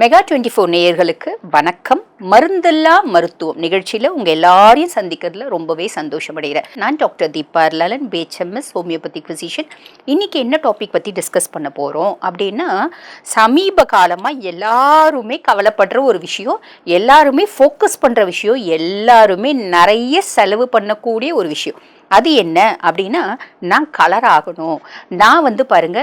Mega twenty four நேயர்களுக்கு வணக்கம். மருந்தெல்லா மருத்துவம் நிகழ்ச்சியில் உங்கள் எல்லாரையும் சந்திக்கிறதுல ரொம்பவே சந்தோஷம் அடைகிறேன் நான் doctor Deepa Lalan BHMS homeopathy physician இன்னைக்கு என்ன டாபிக் பற்றி டிஸ்கஸ் பண்ண போகிறோம் அப்படின்னா சமீப காலமாக எல்லாருமே கவலைப்படுற ஒரு விஷயம் எல்லாருமே ஃபோக்கஸ் பண்ணுற விஷயம் எல்லாருமே நிறைய செலவு பண்ணக்கூடிய ஒரு விஷயம். அது என்ன அப்படின்னா நான் கலர் ஆகணும். நான் வந்து பாருங்க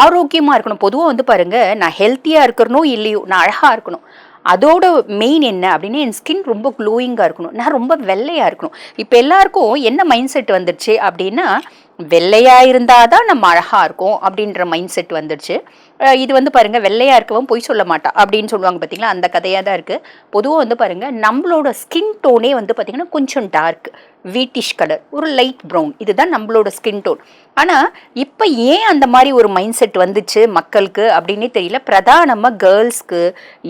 ஆரோக்கியமாக இருக்கணும். பொதுவாக வந்து பாருங்க நான் ஹெல்த்தியாக இருக்கிறனோ இல்லையோ நான் அழகாக இருக்கணும். அதோட மெயின் என்ன அப்படின்னா என் ஸ்கின் ரொம்ப க்ளோயிங்காக இருக்கணும். நான் ரொம்ப வெள்ளையாக இருக்கணும். இப்போ எல்லாருக்கும் என்ன மைண்ட் செட் வந்துடுச்சு அப்படின்னா வெள்ளையாக இருந்தால் தான் நம்ம அழகாக இருக்கும் அப்படின்ற மைண்ட் செட் வந்துடுச்சு இது வந்து பாருங்கள் வெள்ளையாக இருக்கவும் பொய் சொல்ல மாட்டா அப்படின்னு சொல்லுவாங்க பார்த்தீங்களா அந்த கதையாக தான் இருக்குது பொதுவாக வந்து பாருங்கள் நம்மளோட ஸ்கின் டோனே வந்து பார்த்திங்கன்னா கொஞ்சம் டார்க் வீட்டிஷ் கலர் ஒரு லைட் ப்ரௌன் இதுதான் நம்மளோட ஸ்கின் டோன் ஆனால் இப்போ ஏன் அந்த மாதிரி ஒரு மைண்ட் செட் வந்துச்சு மக்களுக்கு அப்படின்னே தெரியல. பிரதானமாக கேர்ள்ஸ்க்கு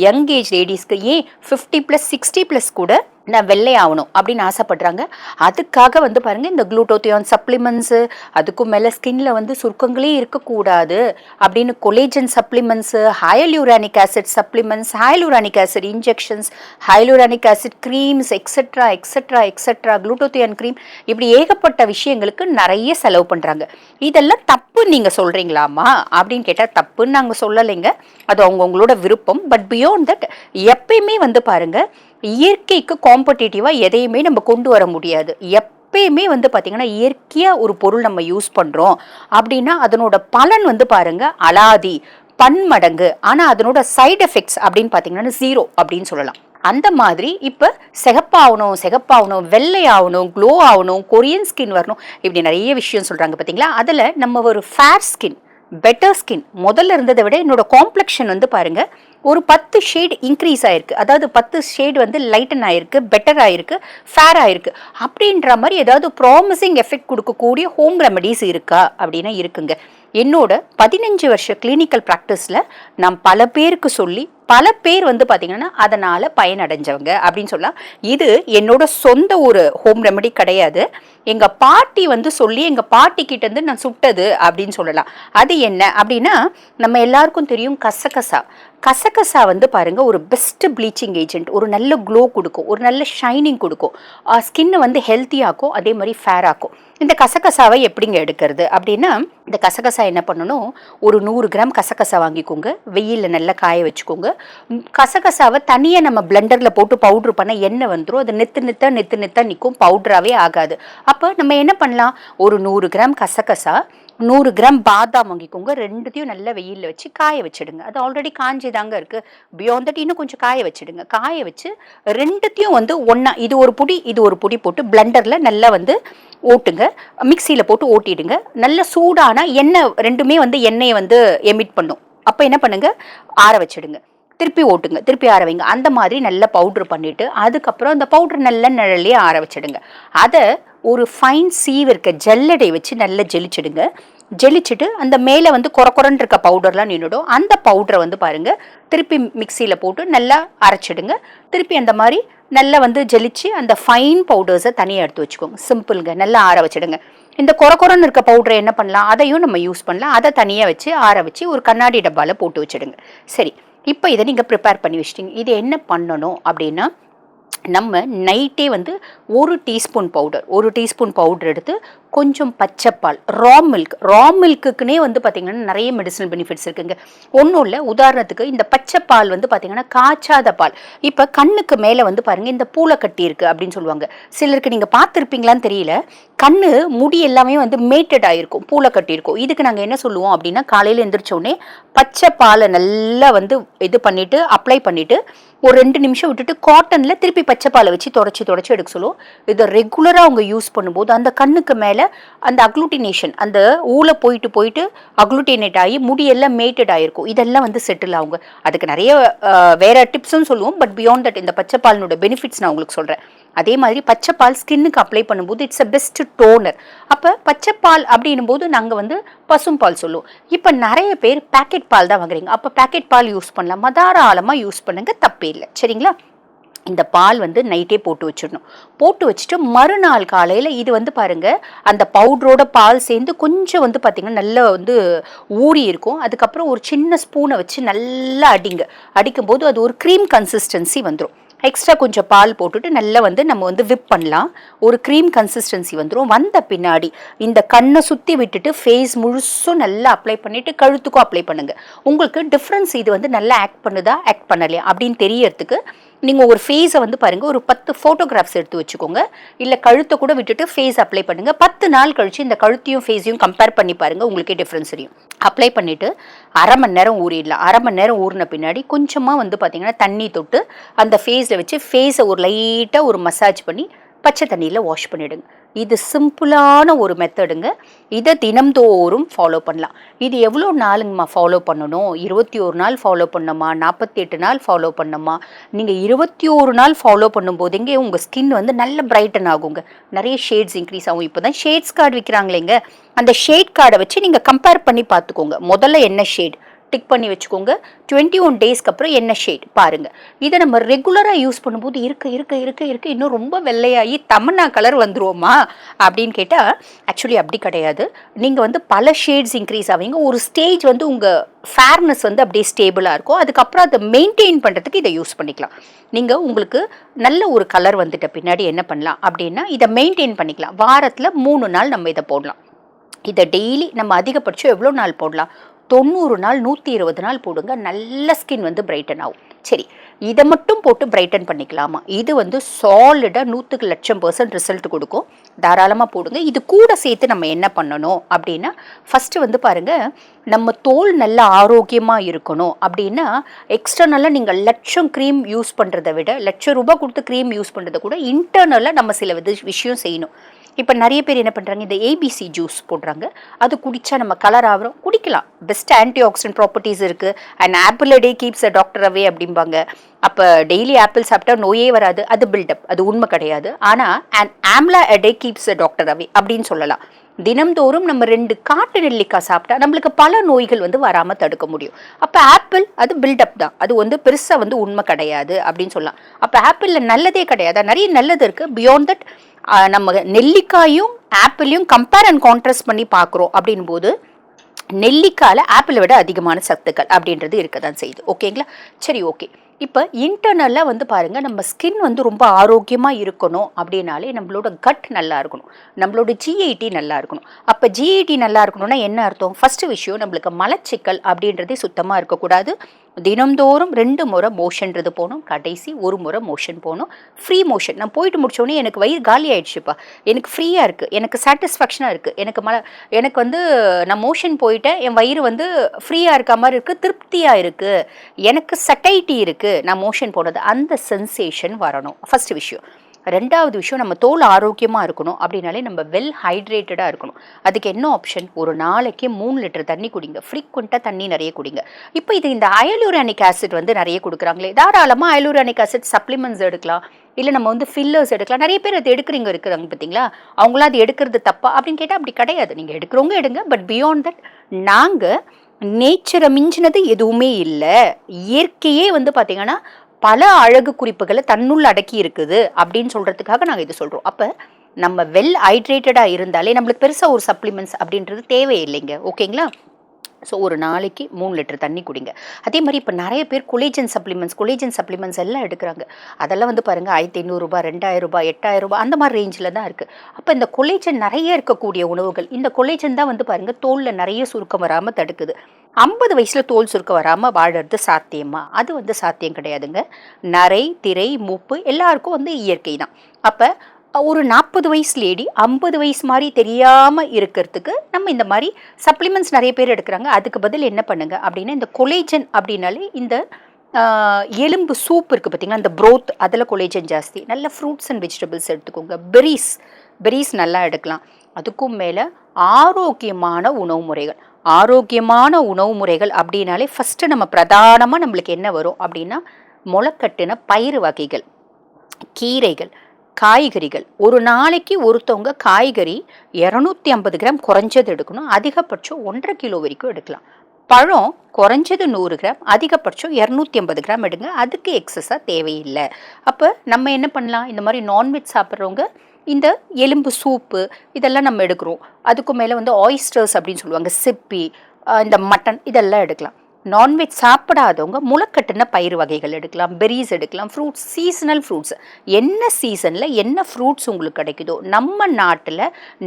யங் ஏஜ் லேடிஸ்க்கு ஏன் ஃபிஃப்டி ப்ளஸ் சிக்ஸ்டி ப்ளஸ் கூட நான் வெள்ளை ஆகணும் அப்படின்னு ஆசைப்படுறாங்க. அதுக்காக வந்து பாருங்கள் இந்த குளூட்டோத்தியான் சப்ளிமெண்ட்ஸு அதுக்கும் மேலே ஸ்கின்ல வந்து சுருக்கங்களே இருக்கக்கூடாது அப்படின்னு collage collagen supplements hyaluronic acid supplements hyaluronic acid injections hyaluronic acid creams etcetera etcetera etcetera glutathione cream இப்படி ஏகப்பட்ட விஷயங்களுக்கு நிறைய செலவு பண்ணுறாங்க இதெல்லாம் தப்பு நீங்கள் சொல்கிறீங்களாமா அப்படின்னு கேட்டால் தப்புன்னு நாங்கள் சொல்லலைங்க. அது அவங்கவுங்களோட விருப்பம். பட் பியோண்ட் தட் எப்பயுமே வந்து பாருங்கள் இயற்கைக்கு காம்படிட்டிவாக எதையுமே நம்ம கொண்டு வர முடியாது. எப் எப்பயுமே வந்து பார்த்திங்கன்னா இயற்கையாக ஒரு பொருள் நம்ம யூஸ் பண்ணுறோம் அப்படின்னா அதனோட பலன் வந்து பாருங்கள் அலாதி பன்மடங்கு. ஆனால் அதனோட சைடு எஃபெக்ட்ஸ் அப்படின்னு பார்த்தீங்கன்னா ஜீரோ அப்படின்னு சொல்லலாம். அந்த மாதிரி இப்போ சிகப்பாகணும் சிகப்பாகணும் வெள்ளை ஆகணும் க்ளோ ஆகணும் கொரியன் ஸ்கின் வரணும் இப்படி நிறைய விஷயம் சொல்கிறாங்க பார்த்தீங்களா அதில் நம்ம ஒரு ஃபேர் ஸ்கின் பெட்டர் ஸ்கின் முதல்ல இருந்ததை விட என்னோட காம்ப்ளெக்ஷன் வந்து பாருங்கள் ஒரு பத்து ஷேட் இன்க்ரீஸ் ஆயிருக்கு. அதாவது பத்து ஷேட் வந்து லைட்டன் ஆயிருக்கு பெட்டர் ஆயிருக்கு ஃபேர் ஆயிருக்கு. அப்படின்ற மாதிரி ஏதாவது ப்ராமிசிங் எஃபெக்ட் கொடுக்கக்கூடிய ஹோம் ரெமடிஸ் இருக்கா அப்படின்னா இருக்குங்க. என்னோட பதினஞ்சு வருஷ கிளினிக்கல் ப்ராக்டிஸில் நான் பல பேருக்கு சொல்லி பல பேர் வந்து பார்த்திங்கன்னா அதனால் பயனடைஞ்சவங்க அப்படின்னு சொல்லலாம். இது என்னோட சொந்த ஒரு ஹோம் ரெமெடி கிடையாது. எங்கள் பாட்டி வந்து சொல்லி எங்கள் பாட்டி கிட்டேருந்து நான் சுட்டது அப்படின்னு சொல்லலாம். அது என்ன அப்படின்னா நம்ம எல்லாருக்கும் தெரியும் கசகசா. கசகசா வந்து பாருங்க ஒரு பெஸ்ட் ப்ளீச்சிங் ஏஜென்ட் ஒரு நல்ல க்ளோ கொடுக்கும் ஒரு நல்ல ஷைனிங் கொடுக்கும். ஸ்கின்னை வந்து ஹெல்த்தியாக்கும் அதே மாதிரி ஃபேராக்கும் இந்த கசகசாவை எப்படிங்க எடுக்கிறது? அப்படின்னா இந்த கசகசா என்ன பண்ணணும்? ஒரு நூறு கிராம் கசகசா வாங்கிக்கோங்க. வெயிலில் நல்லா காய வச்சுக்கோங்க. கசகசாவை தனியாக நம்ம பிளெண்டரில் போட்டு பவுட்ரு பண்ணால் எண்ணெய் வந்துடும் அது நெத்து நெத்தா நெத்து நெத்தா நிற்கும் பவுட்ராகவே ஆகாது. அப்போ நம்ம என்ன பண்ணலாம்? ஒரு நூறு கிராம் கசகசா நூறு கிராம் பாதாம் வாங்கிக்கோங்க. ரெண்டுத்தையும் நல்லா வெயிலில் வச்சு காய வச்சிடுங்க. அது ஆல்ரெடி காஞ்சி தாங்க இருக்குது பியாண்ட் தட் இன்னும் கொஞ்சம் காய வச்சிடுங்க. காய வச்சு ரெண்டுத்தையும் வந்து ஒன்றா இது ஒரு பொடி இது ஒரு பொடி போட்டு பிளெண்டரில் நல்லா வந்து ஓட்டுங்க. மிக்சியில் போட்டு ஓட்டிடுங்க. நல்ல சூடான எண்ணெய் ரெண்டுமே வந்து எண்ணெயை வந்து எமிட் பண்ணும். அப்போ என்ன பண்ணுங்க? ஆற வச்சிடுங்க. திருப்பி ஓட்டுங்க திருப்பி ஆற வைங்க. அந்த மாதிரி நல்லா பவுட்ரு பண்ணிவிட்டு அதுக்கப்புறம் அந்த பவுட்ரு நல்ல நிழல்லே ஆற வச்சிடுங்க. அதை ஒரு ஃபைன் சீவ் இருக்க ஜல்லடை வச்சு நல்லா ஜெலிச்சிடுங்க. ஜெலிச்சுட்டு அந்த மேலே வந்து கொர இருக்க பவுடர்லாம் நின்றுடும் அந்த பவுடரை வந்து பாருங்கள் திருப்பி மிக்சியில் போட்டு நல்லா அரைச்சிடுங்க. திருப்பி அந்த மாதிரி நல்லா வந்து ஜெலிச்சு அந்த ஃபைன் பவுடர்ஸை தனியாக எடுத்து வச்சுக்கோங்க. சிம்பிளுங்க நல்லா ஆற வச்சிடுங்க. இந்த கொர இருக்க பவுடரை என்ன பண்ணலாம்? அதையும் நம்ம யூஸ் பண்ணலாம். அதை தனியாக வச்சு ஆற வச்சு ஒரு கண்ணாடி டப்பாவில் போட்டு வச்சிடுங்க. சரி. இப்போ இதை நீங்கள் ப்ரிப்பேர் பண்ணி வச்சிட்டிங்க. இது என்ன பண்ணணும் அப்படின்னா நம்ம நைட்டே வந்து ஒரு டீஸ்பூன் பவுடர் ஒரு டீஸ்பூன் பவுடர் எடுத்து கொஞ்சம் பச்சைப்பால் ரா மில்க் ரா மில்க்குக்குனே வந்து பார்த்திங்கன்னா நிறைய மெடிசனல் பெனிஃபிட்ஸ் இருக்குங்க. ஒன்றும் இல்லை உதாரணத்துக்கு இந்த பச்சைப்பால் வந்து பார்த்திங்கன்னா காய்ச்சாத பால். இப்போ கண்ணுக்கு மேலே வந்து பாருங்கள் இந்த பூளை கட்டி இருக்குது அப்படின்னு சொல்லுவாங்க. சிலருக்கு நீங்கள் பார்த்துருப்பீங்களான்னு தெரியல. கண்ணு முடி எல்லாமே வந்து மேட்டட் ஆகிருக்கும் பூளை கட்டியிருக்கும் இதுக்கு நாங்கள் என்ன சொல்லுவோம் அப்படின்னா காலையில் எழுந்திரிச்சோடனே பச்சைப்பாலை பச்சை பாலை நல்லா வந்து இது பண்ணிவிட்டு அப்ளை பண்ணிவிட்டு ஒரு ரெண்டு நிமிஷம் விட்டுட்டு காட்டனில் திருப்பி பச்சை பாலை வச்சு தொடச்சி தொடச்சி எடுக்க சொல்லுவோம். இதை ரெகுலராக அவங்க யூஸ் பண்ணும்போது அந்த கண்ணுக்கு மேலே அந்த அக்ளூட்டினேஷன் அந்த ஊல போயிட்டு போயிட்டு அக்ளூட்டினேட் ஆகி முடியெல்லாம் மேட்டட் ஆகிருக்கும் இதெல்லாம் வந்து செட்டில் ஆகுங்க. அதுக்கு நிறைய வேற டிப்ஸும் சொல்லுவோம். பட் பியாண்ட் தட் இந்த பச்சைப்பாலினோட பெனிஃபிட்ஸ் நான் உங்களுக்கு சொல்கிறேன் அதே மாதிரி பச்சைப்பால் ஸ்கின்னுக்கு அப்ளை பண்ணும்போது இட்ஸ் அ பெஸ்ட் டோனர் அப்போ பச்சைப்பால் அப்படின்னும் போது நாங்கள் வந்து பசும்பால் சொல்லுவோம். இப்போ நிறைய பேர் பேக்கெட் பால் தான் வாங்குறீங்க. அப்போ பேக்கெட் பால் யூஸ் பண்ணலாம். மதார ஆழமாக யூஸ் பண்ணுங்க. தப்பே இல்லை. சரிங்களா? இந்த பால் வந்து நைட்டே போட்டு வச்சிடணும். போட்டு வச்சுட்டு மறுநாள் காலையில் இது வந்து பாருங்க அந்த பவுடரோட பால் சேர்ந்து கொஞ்சம் வந்து பார்த்திங்கன்னா நல்லா வந்து ஊறி இருக்கும். அதுக்கப்புறம் ஒரு சின்ன ஸ்பூனை வச்சு நல்லா அடிங்க. அடிக்கும்போது அது ஒரு க்ரீம் கன்சிஸ்டன்சி வந்துடும் எக்ஸ்ட்ரா கொஞ்சம் பால் போட்டுட்டு நல்லா வந்து நம்ம வந்து விப் பண்ணலாம். ஒரு க்ரீம் கன்சிஸ்டன்சி வந்துடும் வந்த பின்னாடி இந்த கண்ணை சுற்றி விட்டுட்டு ஃபேஸ் முழுசும் நல்லா அப்ளை பண்ணிவிட்டு கழுத்துக்கும் அப்ளை பண்ணுங்கள் உங்களுக்கு டிஃப்ரென்ஸ் இது வந்து நல்லா ஆக்ட் பண்ணுதா ஆக்ட் பண்ணலையா அப்படின்னு தெரியறதுக்கு நீங்கள் ஒரு ஃபேஸை வந்து பாருங்கள் ஒரு பத்து ஃபோட்டோகிராஃப்ஸ் எடுத்து வச்சுக்கோங்க. இல்லை கழுத்தை கூட விட்டுட்டு ஃபேஸ் அப்ளை பண்ணுங்கள் பத்து நாள் கழித்து இந்த கழுத்தையும் ஃபேஸையும் கம்பேர் பண்ணி பாருங்கள் உங்களுக்கே டிஃப்ரென்ஸ் தெரியும். அப்ளை பண்ணிவிட்டு அரை மணி நேரம் ஊறிடலாம் அரை மணி நேரம் ஊறின பின்னாடி கொஞ்சமாக வந்து பார்த்தீங்கன்னா தண்ணி தொட்டு அந்த ஃபேஸில் வச்சு ஃபேஸை ஒரு லைட்டாக ஒரு மசாஜ் பண்ணி பச்சை தண்ணியில் வாஷ் பண்ணிவிடுங்க இது சிம்பிளான ஒரு மெத்தடுங்க. இதை தினம்தோறும் ஃபாலோ பண்ணலாம். இது எவ்வளோ நாளுங்கம்மா ஃபாலோ பண்ணணும்? இருபத்தி ஒரு நாள் ஃபாலோ பண்ணணுமா? நாற்பத்தி எட்டு நாள் ஃபாலோ பண்ணணுமா? நீங்கள் இருபத்தி ஒரு நாள் ஃபாலோ பண்ணும்போதுங்க உங்கள் ஸ்கின் வந்து நல்ல பிரைட்டன் ஆகுங்க. நிறைய ஷேட்ஸ் இன்க்ரீஸ் ஆகும். இப்போ தான் ஷேட்ஸ் கார்டு விற்கிறாங்களேங்க அந்த ஷேட் கார்டை வச்சு நீங்கள் கம்பேர் பண்ணி பார்த்துக்கோங்க. முதல்ல என்ன ஷேட் டிக் பண்ணி வச்சுக்கோங்க. டுவெண்ட்டி ஒன் டேஸ்க்கு அப்புறம் என்ன ஷேட் பாருங்கள் இதை நம்ம ரெகுலராக யூஸ் பண்ணும்போது இருக்க இருக்க இருக்க இருக்க. இன்னும் ரொம்ப வெள்ளையாகி தமன்னா கலர் வந்துருவோமா? அப்படின்னு கேட்டால் ஆக்சுவலி அப்படி கிடையாது. நீங்கள் வந்து பல ஷேட்ஸ் இன்க்ரீஸ் ஆவீங்க. ஒரு ஸ்டேஜ் வந்து உங்கள் ஃபேர்னஸ் வந்து அப்படியே ஸ்டேபிளாக இருக்கும். அதுக்கப்புறம் அதை மெயின்டைன் பண்ணுறதுக்கு இதை யூஸ் பண்ணிக்கலாம். நீங்கள் உங்களுக்கு நல்ல ஒரு கலர் வந்துட்ட பின்னாடி என்ன பண்ணலாம்? அப்படின்னா இதை மெயின்டைன் பண்ணிக்கலாம். வாரத்தில் மூணு நாள் நம்ம இதை போடலாம். இதை டெய்லி நம்ம அதிகபட்சம் எவ்வளோ நாள் போடலாம்? தொண்ணூறு நாள் நூற்றி இருபது நாள் போடுங்க. நல்ல ஸ்கின் வந்து பிரைட்டன் ஆகும். சரி இதை மட்டும் போட்டு பிரைட்டன் பண்ணிக்கலாமா? இது வந்து சாலிடாக நூற்றுக்கு லட்சம் பர்சன்ட் ரிசல்ட் கொடுக்கும். தாராளமாக போடுங்க. இது கூட சேர்த்து நம்ம என்ன பண்ணணும் அப்படின்னா ஃபஸ்ட்டு வந்து பாருங்கள் நம்ம தோல் நல்ல ஆரோக்கியமாக இருக்கணும். அப்படின்னா எக்ஸ்டர்னலாக நீங்கள் லட்சம் க்ரீம் யூஸ் பண்ணுறதை விட லட்சம் ரூபாய் கொடுத்து க்ரீம் யூஸ் பண்ணுறதை கூட இன்டர்னலாக நம்ம சில வித விஷயம் செய்யணும். இப்போ நிறைய பேர் என்ன பண்ணுறாங்க இந்த ஏபிசி ஜூஸ் போடுறாங்க. அது குடித்தா நம்ம கலர் ஆகிறோம். குடிக்கலாம். பெஸ்ட் ஆன்டி ஆக்சிடென்ட் ப்ராப்பர்ட்டிஸ் இருக்குது an apple day keeps a doctor away அப்படிம்பாங்க. அப்போ டெய்லி ஆப்பிள் சாப்பிட்டா நோயே வராது. அது பில்டப் அது உண்மை கிடையாது. ஆனால் an amla a day keeps a doctor away அப்படின்னு சொல்லலாம். தினம்தோறும் நம்ம ரெண்டு காட்டு நெல்லிக்காய் சாப்பிட்டா நம்மளுக்கு பல நோய்கள் வந்து வராமல் தடுக்க முடியும். அப்போ ஆப்பிள் அது பில்டப் தான். அது வந்து பெருசாக வந்து உண்மை கிடையாது அப்படின்னு சொல்லலாம். அப்போ ஆப்பிளில் நல்லதே கிடையாது? நிறைய நல்லது இருக்குது பியாண்ட் தட் நம்ம நெல்லிக்காயும் ஆப்பிளையும் கம்பேர் அண்ட் கான்ட்ராஸ்ட் பண்ணி பார்க்குறோம் அப்படின் போது நெல்லிக்காயில் ஆப்பிளை விட அதிகமான சத்துக்கள் அப்படின்றது இருக்க தான் செய்யுது. ஓகேங்களா? சரி ஓகே. இப்போ இன்டர்னலாக வந்து பாருங்கள் நம்ம ஸ்கின் வந்து ரொம்ப ஆரோக்கியமாக இருக்கணும் அப்படின்னாலே நம்மளோட கட் நல்லா இருக்கணும். நம்மளோட ஜிஐடி நல்லா இருக்கணும். அப்போ ஜிஐடி நல்லா இருக்கணும்னா என்ன அர்த்தம்? ஃபஸ்ட்டு விஷயம் நம்மளுக்கு மலச்சிக்கல் அப்படின்றதே சுத்தமாக இருக்கக்கூடாது. தினம்தோறும் ரெண்டு முறை மோஷன்றது போகணும் கடைசி ஒரு முறை மோஷன் போனோம் ஃப்ரீ மோஷன் நான் போயிட்டு முடிச்சோடனே எனக்கு வயிறு காலி ஆயிடுச்சுப்பா. எனக்கு ஃப்ரீயாக இருக்குது எனக்கு சாட்டிஸ்ஃபேக்ஷனாக இருக்குது எனக்கு மல எனக்கு வந்து நான் மோஷன் போயிட்டேன். என் வயிறு வந்து ஃப்ரீயாக இருக்க மாதிரி இருக்குது திருப்தியாக இருக்குது எனக்கு சட்டைட்டி இருக்குது நான் மோஷன் போனது. அந்த சென்சேஷன் வரணும். ஃபஸ்ட்டு விஷயம். ரெண்டாவது விஷயம் நம்ம தோல் ஆரோக்கியமாக இருக்கணும். அப்படின்னாலே நம்ம வெல் ஹைட்ரேட்டடாக இருக்கணும். அதுக்கு என்ன ஆப்ஷன் ஒரு நாளைக்கு மூணு லிட்டர் தண்ணி குடிங்க. ஃப்ரீக்வெண்ட்டாக தண்ணி நிறைய குடிங்க. இப்போ இது இந்த அயலூரானிக் ஆசிட் வந்து நிறைய கொடுக்குறாங்களே. தாராளமாக அயலூரானிக் ஆசிட் சப்ளிமெண்ட்ஸ் எடுக்கலாம். இல்லை நம்ம வந்து ஃபில்லர்ஸ் எடுக்கலாம். நிறைய பேர் அது எடுக்கிறீங்க இருக்கிறாங்க பார்த்தீங்களா? அவங்களாம் அது எடுக்கிறது தப்பா? அப்படின்னு கேட்டால் அப்படி கிடையாது. நீங்கள் எடுக்கிறவங்க எடுங்க. பட் பியாண்ட் தட் நாங்கள் நேச்சரை மிஞ்சினது எதுவுமே இல்லை. இயற்கையே வந்து பார்த்தீங்கன்னா பல அழகு குறிப்புகளை தன்னுள் அடக்கி இருக்குது அப்படின்னு சொல்கிறதுக்காக நாங்கள் இது சொல்கிறோம் அப்போ நம்ம வெல் ஹைட்ரேட்டடாக இருந்தாலே நம்மளுக்கு பெருசாக ஒரு சப்ளிமெண்ட்ஸ் அப்படின்றது தேவையில்லைங்க ஓகேங்களா? ஸோ ஒரு நாளைக்கு மூணு லிட்டர் தண்ணி குடிங்க. அதே மாதிரி இப்போ நிறைய பேர் கொலேஜன் சப்ளிமெண்ட்ஸ் கொலேஜன் சப்ளிமெண்ட்ஸ் எல்லாம் எடுக்கிறாங்க. அதெல்லாம் வந்து பாருங்கள் ஆயிரத்தி ஐநூறுரூபா ரெண்டாயிரம் ரூபாய் எட்டாயிரம் ரூபாய் அந்த மாதிரி ரேஞ்சில் தான் இருக்குது அப்போ இந்த கொலேஜன் நிறைய இருக்கக்கூடிய உணவுகள் இந்த கொலேஜன் தான் வந்து பாருங்கள் தோலில் நிறைய சுருக்கம் வராமல் தடுக்குது. ஐம்பது வயசில் தோல் சுருக்கம் வராமல் வாழறது சாத்தியமா? அது வந்து சாத்தியம் கிடையாதுங்க. நரை திரை மூப்பு எல்லாருக்கும் வந்து இயற்கை தான். அப்போ ஒரு நாற்பது வயசு லேடி ஐம்பது வயசு மாதிரி தெரியாமல் இருக்கிறதுக்கு நம்ம இந்த மாதிரி சப்ளிமெண்ட்ஸ் நிறைய பேர் எடுக்கிறாங்க. அதுக்கு பதில் என்ன பண்ணுங்க? அப்படின்னா இந்த கொலேஜன் அப்படின்னாலே இந்த எலும்பு சூப் இருக்குது பார்த்தீங்களா? இந்த ப்ரோத் அதில் கொலேஜன் ஜாஸ்தி. நல்ல ஃப்ரூட்ஸ் அண்ட் வெஜிடபிள்ஸ் எடுத்துக்கோங்க. பெரிஸ் பெரிஸ் நல்லா எடுக்கலாம். அதுக்கும் மேலே ஆரோக்கியமான உணவு முறைகள். ஆரோக்கியமான உணவு முறைகள் அப்படின்னாலே ஃபஸ்ட்டு நம்ம பிரதானமாக நம்மளுக்கு என்ன வரும் அப்படின்னா முளைக்கட்டின பயிறு வகைகள் கீரைகள் காய்கறிகள். ஒரு நாளைக்கு ஒருத்தவங்க காய்கறி இரநூத்தி ஐம்பது கிராம் குறைஞ்சது எடுக்கணும் அதிகபட்சம் ஒன்றரை கிலோ வரைக்கும் எடுக்கலாம். பழம் குறைஞ்சது நூறு கிராம் அதிகபட்சம் இரநூத்தி ஐம்பது கிராம் எடுங்க அதுக்கு எக்ஸஸாக தேவையில்லை. அப்போ நம்ம என்ன பண்ணலாம்? இந்த மாதிரி நான்வெஜ் சாப்பிட்றவங்க இந்த எலும்பு சூப்பு இதெல்லாம் நம்ம எடுக்கிறோம். அதுக்கு மேலே வந்து ஆயிஸ்டர்ஸ் அப்படின்னு சொல்லுவாங்க. சிப்பி இந்த மட்டன் இதெல்லாம் எடுக்கலாம். நான்வெஜ் சாப்பிடாதவங்க முளைக்கட்டின பயிர் வகைகள் எடுக்கலாம். பெரிஸ் எடுக்கலாம். ஃப்ரூட்ஸ் சீசனல் ஃப்ரூட்ஸ் என்ன சீசனில் என்ன ஃப்ரூட்ஸ் உங்களுக்கு கிடைக்குதோ நம்ம நாட்டில்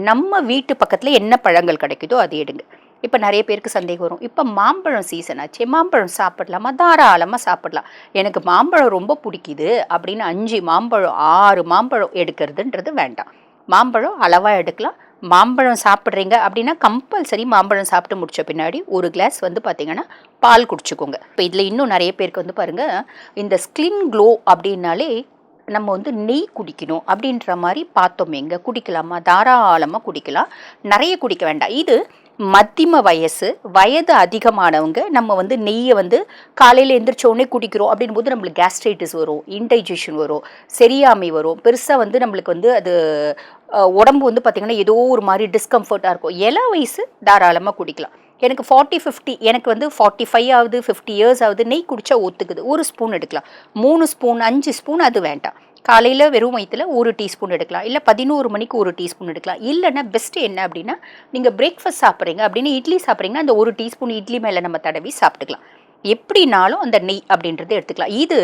நம்ம வீட்டு பக்கத்தில் என்ன பழங்கள் கிடைக்குதோ அதை எடுங்க. இப்போ நிறைய பேருக்கு சந்தேகம் வரும். இப்போ மாம்பழம் சீசன் ஆச்சு. மாம்பழம் சாப்பிடலாமா? தாராளமாக சாப்பிடலாம். எனக்கு மாம்பழம் ரொம்ப பிடிக்குது அப்படின்னு அஞ்சு மாம்பழம் ஆறு மாம்பழம் எடுக்கிறதுன்றது வேண்டாம். மாம்பழம் அளவாக எடுக்கலாம். மாம்பழம் சாப்பிட்றீங்க அப்படின்னா கம்பல்சரி மாம்பழம் சாப்பிட்டு முடிச்ச பின்னாடி ஒரு கிளாஸ் வந்து பார்த்தீங்கன்னா பால் குடிச்சுக்கோங்க. இப்போ இதில் இன்னும் நிறைய பேருக்கு வந்து பாருங்கள் இந்த ஸ்கின் க்ளோ அப்படின்னாலே நம்ம வந்து நெய் குடிக்கணும் அப்படின்ற மாதிரி பார்த்தோம் எங்கே. குடிக்கலாமா? தாராளமாக குடிக்கலாம். நிறைய குடிக்க வேண்டாம். இது மத்திம வயசு வயது அதிகமானவங்க நம்ம வந்து நெய்யை வந்து காலையில் எந்திரிச்சோடனே குடிக்கிறோம் அப்படின் போது நம்மளுக்கு கேஸ்ட்ரைட்டிஸ் வரும் இன்டைஜஷன் வரும் சரியாமை வரும். பெருசாக வந்து நம்மளுக்கு வந்து அது உடம்பு வந்து பார்த்திங்கன்னா ஏதோ ஒரு மாதிரி டிஸ்கம்ஃபர்ட்டாக இருக்கும். இள வயசு தாராளமாக குடிக்கலாம். எனக்கு ஃபார்ட்டி ஃபிஃப்டி எனக்கு வந்து ஃபார்ட்டி ஃபைவ் ஆகுது ஃபிஃப்டி இயர்ஸ் ஆகுது நெய் குடித்தா ஒத்துக்குது. ஒரு ஸ்பூன் எடுக்கலாம். மூணு ஸ்பூன் அஞ்சு ஸ்பூன் அது வேண்டாம். காலையில் வெறும் வயிற்றில் ஒரு டீஸ்பூன் எடுக்கலாம். இல்லை பதினோரு மணிக்கு ஒரு டீஸ்பூன் எடுக்கலாம். இல்லைன்னா பெஸ்ட்டு என்ன அப்படின்னா நீங்கள் பிரேக்ஃபாஸ்ட் சாப்பிட்றீங்க அப்படின்னு இட்லி சாப்பிட்றீங்கன்னா அந்த ஒரு டீஸ்பூன் இட்லி மேலே நம்ம தடவி சாப்பிட்டுக்கலாம். எப்படினாலும் அந்த நெய் அப்படின்றத எடுத்துக்கலாம். இது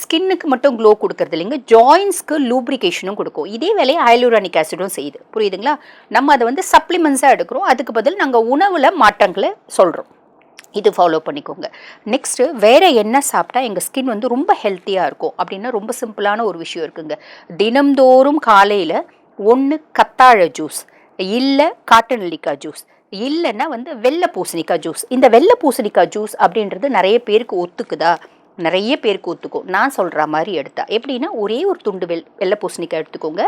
ஸ்கின்னுக்கு மட்டும் க்ளோ கொடுக்கறது இல்லைங்க. ஜாயின்ஸ்க்கு லூப்ரிகேஷனும் கொடுக்கும். இதே வேலையை ஹைலூரானிக் ஆசிடும் செய்யுது. புரியுதுங்களா? நம்ம அதை வந்து சப்ளிமெண்ட்ஸாக எடுக்கிறோம். அதுக்கு பதில் நாங்கள் உணவில் மாற்றங்களை சொல்கிறோம் இது ஃபாலோ பண்ணிக்கோங்க. நெக்ஸ்ட்டு வேறு என்ன சாப்பிட்டா எங்கள் ஸ்கின் வந்து ரொம்ப ஹெல்த்தியாக இருக்கும்? அப்படின்னா ரொம்ப சிம்பிளான ஒரு விஷயம் இருக்குங்க. தினம்தோறும் காலையில் ஒன்று கத்தாழை ஜூஸ் இல்லை காட்டு நெல்லிக்காய் ஜூஸ் இல்லைன்னா வந்து வெள்ளை பூசணிக்காய் ஜூஸ் இந்த வெள்ளை பூசணிக்காய் ஜூஸ் அப்படின்றது நிறைய பேருக்கு ஒத்துக்குதா? நிறைய பேருக்கு ஒத்துக்கும். நான் சொல்கிற மாதிரி எடுத்தா. எப்படின்னா ஒரே ஒரு துண்டு வெள் வெள்ளை பூசணிக்காய் எடுத்துக்கோங்க.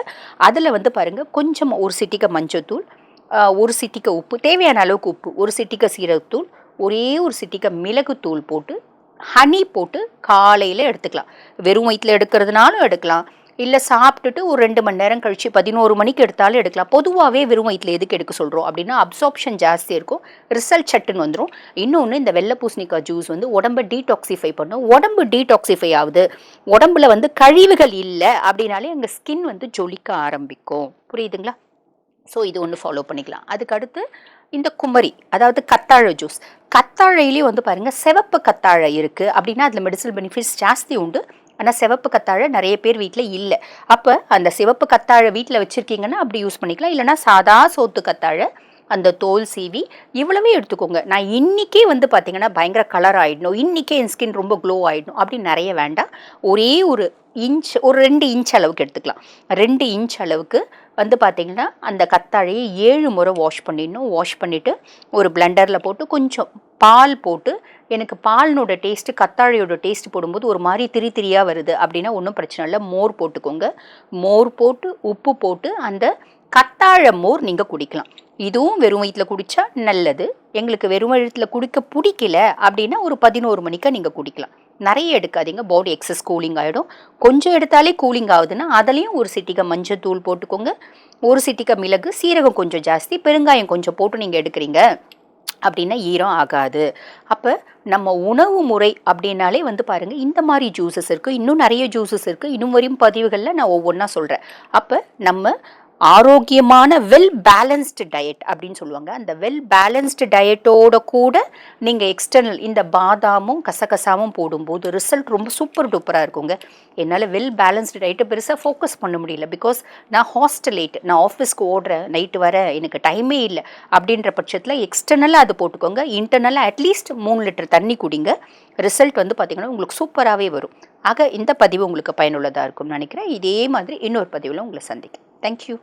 அதில் வந்து பாருங்கள் கொஞ்சம் ஒரு சிட்டிக்க மஞ்சத்தூள் தூள் ஒரு சிட்டிக்க உப்பு தேவையான அளவுக்கு உப்பு ஒரு சிட்டிக்க சீரகத்தூள் ஒரே ஒரு சிட்டிக்க மிளகுத்தூள் போட்டு ஹனி போட்டு காலையில் எடுத்துக்கலாம். வெறும் வயிற்றில் எடுக்கிறதுனாலும் எடுக்கலாம். இல்லை சாப்பிட்டுட்டு ஒரு ரெண்டு மணி நேரம் கழித்து பதினோரு மணிக்கு எடுத்தாலும் எடுக்கலாம். பொதுவாகவே வெறும் வயிற்றில் எதுக்கு எடுக்க சொல்கிறோம் அப்படின்னா அப்சார்ப்ஷன் ஜாஸ்தி இருக்கும். ரிசல்ட் சட்டுன்னு வந்துடும் இன்னொன்று இந்த வெள்ளை பூசணிக்காய் ஜூஸ் வந்து உடம்பை டீடாக்சிஃபை பண்ணும். உடம்பு டீடாக்சிஃபை ஆகுது. உடம்புல வந்து கழிவுகள் இல்லை அப்படின்னாலே எங்கள் ஸ்கின் வந்து ஜொலிக்க ஆரம்பிக்கும். புரியுதுங்களா? ஸோ இது ஒன்று ஃபாலோ பண்ணிக்கலாம். அதுக்கடுத்து இந்த குமரி அதாவது கத்தாழை ஜூஸ் கத்தாழையிலேயே வந்து பாருங்கள் சிவப்பு கத்தாழை இருக்குது அப்படின்னா அதில் மெடிசனல் பெனிஃபிட்ஸ் ஜாஸ்தி உண்டு. ஆனால் சிவப்பு கத்தாழை நிறைய பேர் வீட்டில் இல்லை. அப்போ அந்த சிவப்பு கத்தாழை வீட்டில் வச்சுருக்கீங்கன்னா அப்படி யூஸ் பண்ணிக்கலாம். இல்லைன்னா சாதா சோத்து கத்தாழை அந்த தோல் சீவி இவ்வளவுமே எடுத்துக்கோங்க. நான் இன்றைக்கே வந்து பார்த்தீங்கன்னா பயங்கர கலர் ஆகிடணும் இன்றைக்கே என் ஸ்கின் ரொம்ப க்ளோ ஆகிடணும் அப்படின்னு நிறைய வேண்டாம். ஒரே ஒரு இன்ச் ஒரு ரெண்டு இன்ச் அளவுக்கு எடுத்துக்கலாம். ரெண்டு இன்ச் அளவுக்கு வந்து பார்த்திங்கன்னா அந்த கத்தாழையை ஏழு முறை வாஷ் பண்ணிடணும். வாஷ் பண்ணிவிட்டு ஒரு பிளெண்டரில் போட்டு கொஞ்சம் பால் போட்டு எனக்கு பாலினோட டேஸ்ட்டு கத்தாழையோட டேஸ்ட் போடும்போது ஒரு மாதிரி திரி திரியாக வருது அப்படின்னா ஒன்றும் பிரச்சனை இல்லை. மோர் போட்டுக்கோங்க. மோர் போட்டு உப்பு போட்டு அந்த கத்தாழமோர் நீங்கள் குடிக்கலாம். இதுவும் வெறும் வயிற்றில் குடித்தா நல்லது. எங்களுக்கு வெறும் வயிற்றில் குடிக்க பிடிக்கல அப்படின்னா ஒரு பதினோரு மணிக்கு நீங்கள் குடிக்கலாம். நிறைய எடுக்காதீங்க. பாடி எக்ஸஸ் கூலிங் ஆகிடும் கொஞ்சம் எடுத்தாலே கூலிங் ஆகுதுன்னா அதுலேயும் ஒரு சிட்டிக்கை மஞ்சள் தூள் போட்டுக்கோங்க. ஒரு சிட்டிக்கை மிளகு சீரகம் கொஞ்சம் ஜாஸ்தி பெருங்காயம் கொஞ்சம் போட்டு நீங்கள் எடுக்கிறீங்க அப்படின்னா ஈரம் ஆகாது. அப்போ நம்ம உணவு முறை அப்படின்னாலே வந்து பாருங்கள் இந்த மாதிரி ஜூஸஸ் இருக்குது இன்னும் நிறைய ஜூஸஸ் இருக்குது இன்னும் வரையும் பதிவுகளில் நான் ஒவ்வொன்றா சொல்கிறேன் அப்போ நம்ம ஆரோக்கியமான வெல் பேலன்ஸ்டு டயட் அப்படின்னு சொல்லுவாங்க. அந்த வெல் பேலன்ஸ்டு டயட்டோட கூட நீங்கள் எக்ஸ்டர்னல் இந்த பாதாமும் கசகசாவும் போடும்போது ரிசல்ட் ரொம்ப சூப்பர் டூப்பராக இருக்குங்க. என்னால் வெல் பேலன்ஸ்டு டயட்டை பெருசாக ஃபோக்கஸ் பண்ண முடியல. பிகாஸ் நான் ஹாஸ்டலேட் நான் ஆஃபீஸ்க்கு ஓடுறேன் நைட்டு வர எனக்கு டைமே இல்லை. அப்படின்ற பட்சத்தில் எக்ஸ்டர்னலாக அது போட்டுக்கோங்க. இன்டர்னலாக அட்லீஸ்ட் மூணு லிட்டர் தண்ணி குடிங்க. ரிசல்ட் வந்து பார்த்திங்கன்னா உங்களுக்கு சூப்பராகவே வரும். ஆக இந்த பதிவு உங்களுக்கு பயனுள்ளதாக இருக்கும்னு நினைக்கிறேன். இதே மாதிரி இன்னொரு பதிவில் உங்களை சந்திக்கிறேன். தேங்க்யூ